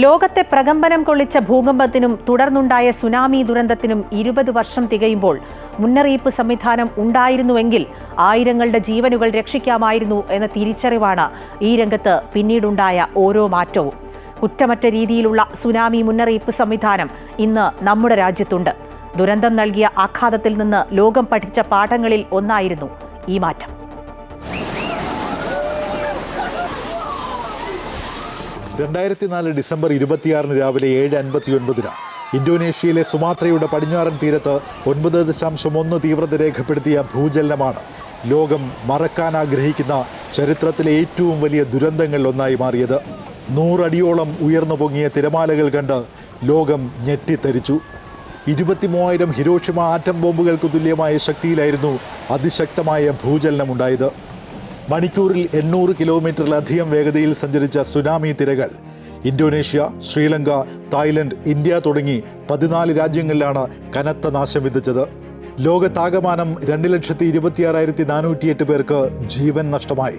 ലോകത്തെ പ്രകമ്പനം കൊള്ളിച്ച ഭൂകമ്പത്തിനും തുടർന്നുണ്ടായ സുനാമി ദുരന്തത്തിനും ഇരുപത് വർഷം തികയുമ്പോൾ മുന്നറിയിപ്പ് സംവിധാനം ഉണ്ടായിരുന്നുവെങ്കിൽ ആയിരങ്ങളുടെ ജീവനുകൾ രക്ഷിക്കാമായിരുന്നു എന്ന തിരിച്ചറിവാണ് ഈ രംഗത്ത് പിന്നീടുണ്ടായ ഓരോ മാറ്റവും. കുറ്റമറ്റ രീതിയിലുള്ള സുനാമി മുന്നറിയിപ്പ് സംവിധാനം ഇന്ന് നമ്മുടെ രാജ്യത്തുണ്ട്. ദുരന്തം നൽകിയ ആഘാതത്തിൽ നിന്ന് ലോകം പഠിച്ച പാഠങ്ങളിൽ ഒന്നായിരുന്നു ഈ മാറ്റം. രണ്ടായിരത്തി നാല് ഡിസംബർ ഇരുപത്തിയാറിന് രാവിലെ ഏഴ് അൻപത്തി ഒൻപതിന് ഇന്തോനേഷ്യയിലെ സുമാത്രയുടെ പടിഞ്ഞാറൻ തീരത്ത് ഒൻപത് ദശാംശം ഒന്ന് തീവ്രത രേഖപ്പെടുത്തിയ ഭൂചലനമാണ്. ലോകം മറക്കാൻ ആഗ്രഹിക്കുന്ന ചരിത്രത്തിലെ ഏറ്റവും വലിയ ദുരന്തങ്ങളിൽ ഒന്നായി മാറിയത്. നൂറടിയോളം ഉയർന്നു പൊങ്ങിയ തിരമാലകൾ കണ്ട് ലോകം ഞെട്ടിത്തരിച്ചു ഇരുപത്തിമൂവായിരം ഹിരോഷിമ ആറ്റം ബോംബുകൾക്ക് തുല്യമായ ശക്തിയിലായിരുന്നു അതിശക്തമായ ഭൂചലനമുണ്ടായത്. മണിക്കൂറിൽ എണ്ണൂറ് കിലോമീറ്ററിലധികം വേഗതയിൽ സഞ്ചരിച്ച സുനാമി തിരകൾ. ഇന്തോനേഷ്യ ശ്രീലങ്ക തായ്ലൻഡ് ഇന്ത്യ തുടങ്ങി പതിനാല് രാജ്യങ്ങളിലാണ് കനത്ത നാശം വിതച്ചത്. ലോകത്താകമാനം രണ്ട് ലക്ഷത്തി ഇരുപത്തിയാറായിരത്തി നാനൂറ്റിയെട്ട് പേർക്ക് ജീവൻ നഷ്ടമായി.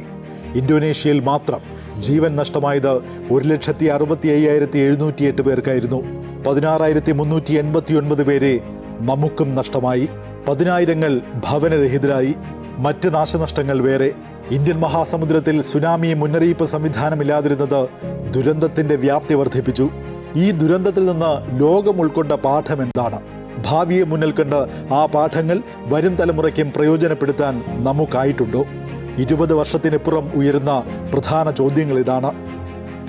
ഇന്തോനേഷ്യയിൽ മാത്രം ജീവൻ നഷ്ടമായത് ഒരു ലക്ഷത്തി അറുപത്തി അയ്യായിരത്തി എഴുന്നൂറ്റിയെട്ട് പേർക്കായിരുന്നു. പതിനാറായിരത്തി മുന്നൂറ്റി എൺപത്തി ഒൻപത് പേരെ നമുക്കും നഷ്ടമായി. പതിനായിരങ്ങൾ ഭവനരഹിതരായി. മറ്റ് നാശനഷ്ടങ്ങൾ വേറെ. ഇന്ത്യൻ മഹാസമുദ്രത്തിൽ സുനാമി മുന്നറിയിപ്പ് സംവിധാനമില്ലാതിരുന്നത് ദുരന്തത്തിന്റെ വ്യാപ്തി വർദ്ധിപ്പിച്ചു. ഈ ദുരന്തത്തിൽ നിന്ന് ലോകം ഉൾക്കൊണ്ട പാഠം എന്താണ്? ഭാവിയെ മുന്നിൽ കണ്ട് ആ പാഠങ്ങൾ വരും തലമുറയ്ക്കും പ്രയോജനപ്പെടുത്താൻ നമുക്കായിട്ടുണ്ടോ? ഇരുപത് വർഷത്തിനിപ്പുറം ഉയരുന്ന പ്രധാന ചോദ്യങ്ങൾ ഇതാണ്.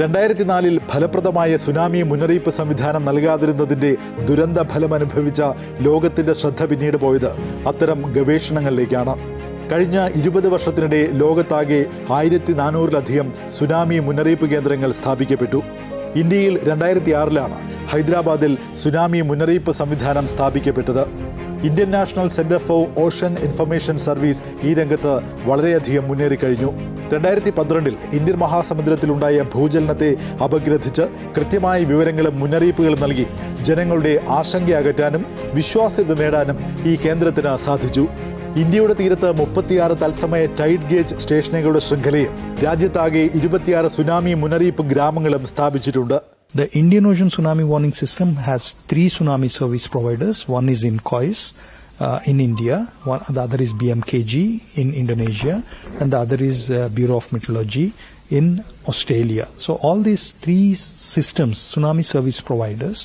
രണ്ടായിരത്തി നാലിൽ ഫലപ്രദമായ സുനാമി മുന്നറിയിപ്പ് സംവിധാനം നൽകാതിരുന്നതിന്റെ ദുരന്ത ഫലമനുഭവിച്ച ലോകത്തിന്റെ ശ്രദ്ധ പിന്നീട് പോയത് അത്തരം ഗവേഷണങ്ങളിലേക്കാണ്. കഴിഞ്ഞ ഇരുപത് വർഷത്തിനിടെ ലോകത്താകെ ആയിരത്തി നാനൂറിലധികം സുനാമി മുന്നറിയിപ്പ് കേന്ദ്രങ്ങൾ സ്ഥാപിക്കപ്പെട്ടു. ഇന്ത്യയിൽ രണ്ടായിരത്തി ആറിലാണ് ഹൈദരാബാദിൽ സുനാമി മുന്നറിയിപ്പ് സംവിധാനം സ്ഥാപിക്കപ്പെട്ടത്. Indian national centre for ocean information service ഈ രംഗത്ത് വളരെയധികം മുന്നേറിക്കഴിഞ്ഞു രണ്ടായിരത്തി പന്ത്രണ്ടിൽ ഇന്ത്യൻ മഹാസമുദ്രത്തിലുണ്ടായ ഭൂചലനത്തെ അപഗ്രഥിച്ച് കൃത്യമായ വിവരങ്ങളും മുന്നറിയിപ്പുകളും നൽകി ജനങ്ങളുടെ ആശങ്ക അകറ്റാനും വിശ്വാസ്യത നേടാനും ഈ കേന്ദ്രത്തിന് സാധിച്ചു. ഇന്ത്യയുടെ തീരത്ത് മുപ്പത്തിയാറ് തത്സമയ ടൈഡ് ഗേജ് സ്റ്റേഷനുകളുടെ ശൃംഖലയും രാജ്യത്താകെ ഇരുപത്തിയാറ് സുനാമി മുന്നറിയിപ്പ് ഗ്രാമങ്ങളും സ്ഥാപിച്ചിട്ടുണ്ട്. The Indian ocean tsunami warning system has three tsunami service providers one is INCOIS in India the other is B M K G in Indonesia and the other is bureau of meteorology in Australia so all these three systems tsunami service providers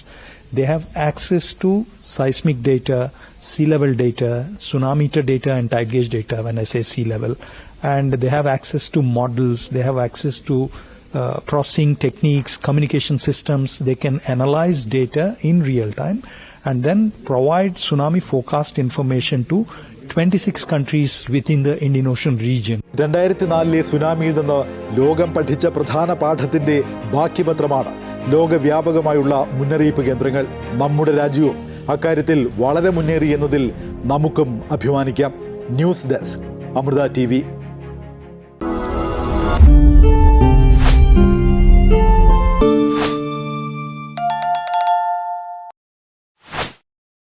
they have access to seismic data, sea level data, tsunami data, and tide gauge data. When I say sea level, and they have access to models, they have access to uh, processing techniques, communication systems. They can analyze data in real time and then provide tsunami forecast information to 26 countries within the Indian Ocean region. രണ്ടായിരത്തി നാലിലെ സുനാമിയിൽ നിന്ന് ലോകം പഠിച്ച പ്രധാന പാഠത്തിന്റെ ബാക്കിപത്രമാണ് ലോകവ്യാപകമായുള്ള മുന്നറിയിപ്പ് കേന്ദ്രങ്ങൾ. നമ്മുടെ രാജ്യവും അക്കാര്യത്തിൽ വളരെ മുന്നേറി എന്നതിൽ നമുക്കും അഭിമാനിക്കാം. News desk Amrita T